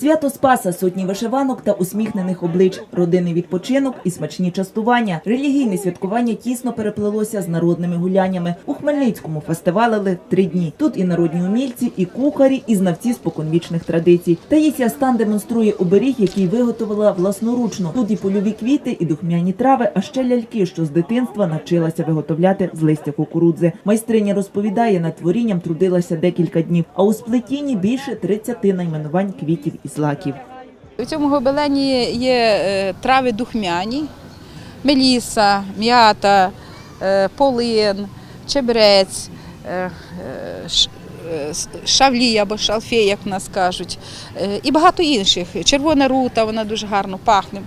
Свято Спаса, сотні вишиванок та усміхнених облич, родинний відпочинок і смачні частування. Релігійне святкування тісно переплелося з народними гуляннями. У Хмельницькому фестивалили три дні. Тут і народні умільці, і кухарі, і знавці споконвічних традицій. Таїсія Стан демонструє оберіг, який виготовила власноручно. Тут і польові квіти, і духмяні трави, а ще ляльки, що з дитинства навчилася виготовляти з листя кукурудзи. Майстриня розповідає, над творінням трудилася декілька днів, а у сплетінні більше 30 найменувань квітів і злаків. У цьому гобелені є е, трави духмяні, меліса, м'ята, е, полин, чебрець, е, шавлі або шалфей, як в нас кажуть, і багато інших. Червона рута, вона дуже гарно пахне,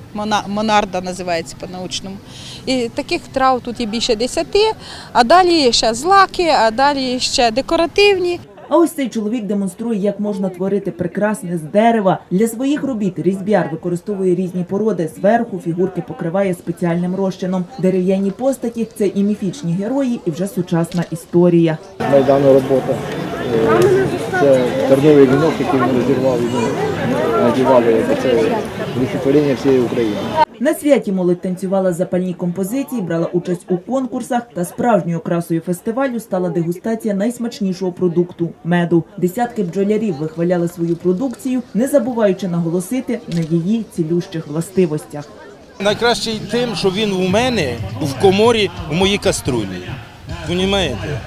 монарда називається по-научному. І таких трав тут є більше десяти, а далі ще злаки, а далі ще декоративні. А ось цей чоловік демонструє, як можна творити прекрасне з дерева. Для своїх робіт різьбяр використовує різні породи. Зверху фігурки покриває спеціальним розчином. Дерев'яні постаті це і міфічні герої, і вже сучасна історія. Майдану робота. Е, Це терновий вінок, який розірвав і він надівали. Це олицетворення всієї України. На святі молодь танцювала запальні композиції, брала участь у конкурсах. Та справжньою красою фестивалю стала дегустація найсмачнішого продукту меду. Десятки бджолярів вихваляли свою продукцію, не забуваючи наголосити на її цілющих властивостях. Найкращий тим, що він у мене в коморі в моїй каструлі. Понімаєте?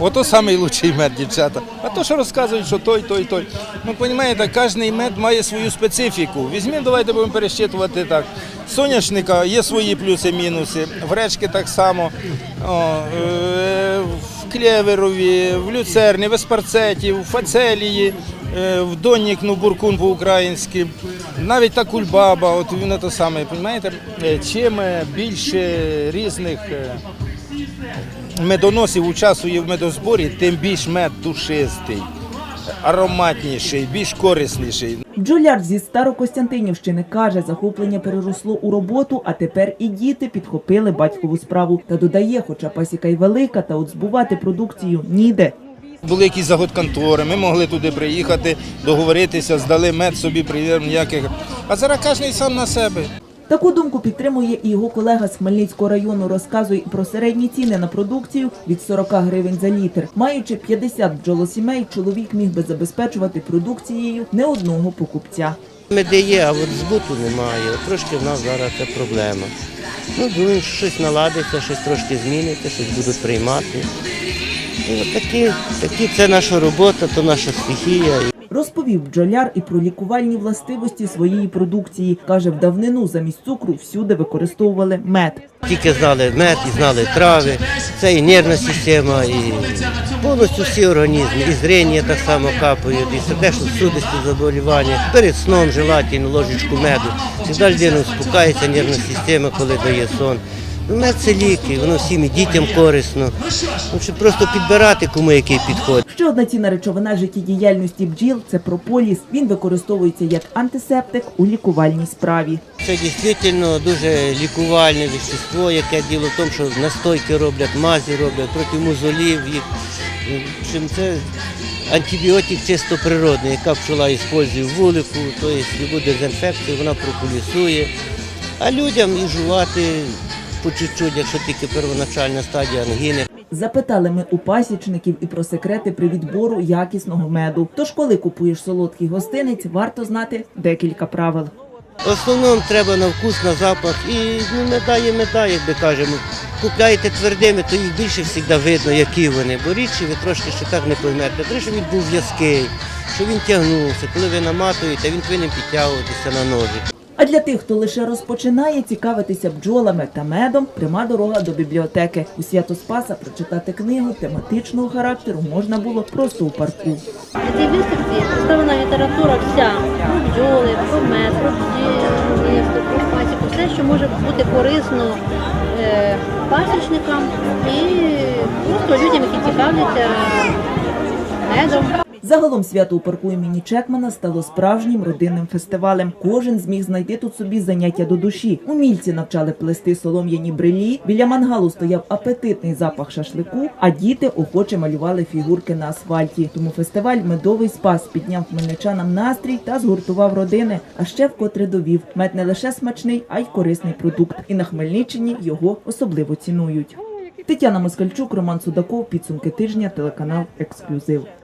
Ото найкращий мед, дівчата. То, що розказують, що той, той, той. Ну, розумієте, кожен мед має свою специфіку. Візьмемо, давайте будемо пересчитувати так. Соняшника є свої плюси-мінуси, в речки так само, О, е, в клєверові, в люцерні, в еспарцеті, в фацелії, е, в доннік, ну буркун по-українськи, навіть та кульбаба, от він те саме, розумієте? Чим більше різних е, медоносів участвує в медозборі, тим більш мед душистий, ароматніший, більш корисніший. Бджоляр зі Старокостянтинівщини каже, захоплення переросло у роботу, а тепер і діти підхопили батькову справу. Та додає, хоча пасіка й велика, та от збувати продукцію ніде. Були якісь заготконтори, ми могли туди приїхати, договоритися, здали мед собі, приємно ніяких. А зараз кожен сам на себе. Таку думку підтримує і його колега з Хмельницького району. Розказує про середні ціни на продукцію від 40 гривень за літр. Маючи 50 бджолосімей, чоловік міг би забезпечувати продукцією не одного покупця. Меди є, а от збуту немає. Трошки в нас зараз це проблема. Ну, думаю, що щось наладиться, щось трошки зміниться, щось будуть приймати. От такі, такі це наша робота, то наша стихія. Розповів бджоляр і про лікувальні властивості своєї продукції. Каже, в давнину замість цукру всюди використовували мед. Тільки знали мед, і знали трави, це і нервна система, і повністю всі організми, і зрення так само капають, і сердечно-судисті заболівання. Перед сном желательно ложечку меду. Завжди людина успокається, нервна система, коли дає сон. Ну, Мед це ліки, воно всім і дітям корисно. Ну, щоб просто підбирати, кому який підходить. Ще одна цінна речовина життєдіяльності бджіл це прополіс. Він використовується як антисептик у лікувальній справі. Це дійсно дуже лікувальне вещество, яке діло в тому, що настойки роблять, мазі роблять проти мозолів. Їх. В общем, це антибіотик чисто природний, яка пчола використовує вулику, тобто любу дезінфекцію вона прополісує. А людям і жувати по чуть-чуть, якщо тільки первоначальна стадія ангіни. Запитали ми у пасічників і про секрети при відбору якісного меду. Тож, коли купуєш солодкий гостинець, варто знати декілька правил. В основному треба на вкус, на запах і ну, меда є меда, як би кажемо. Купляєте твердими, то їх більше завжди видно, які вони. Бо рідші ви трошки ще так не поймете. Треба, щоб він був в'язкий, щоб він тягнувся. Коли ви наматуєте, він повинен підтягуватися на ножі. А для тих, хто лише розпочинає цікавитися бджолами та медом, пряма дорога до бібліотеки. У Свято-Спаса прочитати книгу тематичного характеру можна було просто у парку. На цій виставці представлена література вся про бджоли, про мед, про про пасіку, все, що може бути корисно е, пасічникам і просто людям, які цікавляться медом. Загалом свято у парку імені Чекмана стало справжнім родинним фестивалем. Кожен зміг знайти тут собі заняття до душі. Умільці навчали плести солом'яні брелі. Біля мангалу стояв апетитний запах шашлику, а діти охоче малювали фігурки на асфальті. Тому фестиваль медовий спас підняв хмельничанам настрій та згуртував родини. А ще вкотре довів мед не лише смачний, а й корисний продукт. І на Хмельниччині його особливо цінують. Тетяна Москальчук, Роман Судаков. Підсумки тижня. Телеканал Ексклюзив.